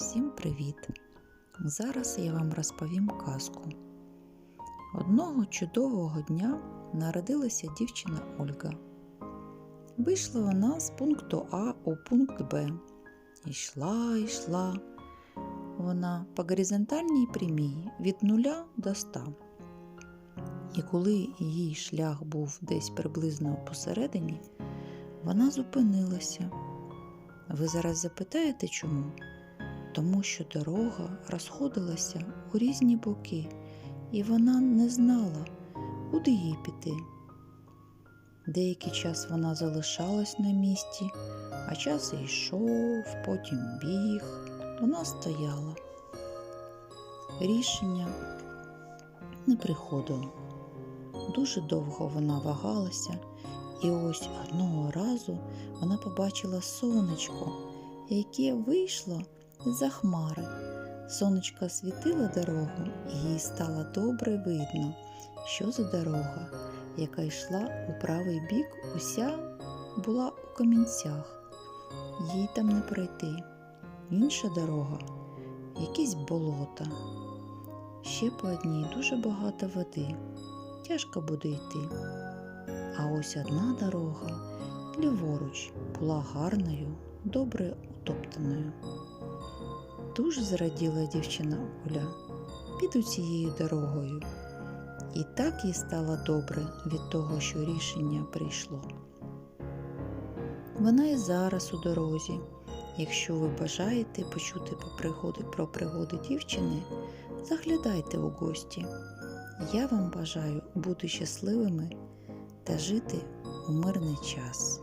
Всім привіт! Зараз я вам розповім казку. Одного чудового дня народилася дівчина Ольга. Вийшла вона з пункту А у пункт Б. Йшла, йшла вона по горизонтальній прямій від нуля до ста. І коли її шлях був десь приблизно посередині, вона зупинилася. Ви зараз запитаєте чому? Тому що дорога розходилася у різні боки, і вона не знала, куди їй піти. Деякий час вона залишалась на місці, а час йшов, потім біг, вона стояла. Рішення не приходило. Дуже довго вона вагалася, і ось одного разу вона побачила сонечко, яке вийшло з-за хмари. Сонечко світило дорогу, їй стало добре видно, що за дорога, яка йшла у правий бік, уся була у камінцях. Їй там не пройти. Інша дорога, якісь болота. Ще по одній дуже багато води. Тяжко буде йти. А ось одна дорога ліворуч була гарною, добре утоптаною. Дуже зраділа дівчина Оля, піду цією дорогою. І так їй стало добре від того, що рішення прийшло. Вона і зараз у дорозі. Якщо ви бажаєте почути про пригоди, про пригоди дівчини, заглядайте у гості. Я вам бажаю бути щасливими та жити у мирний час.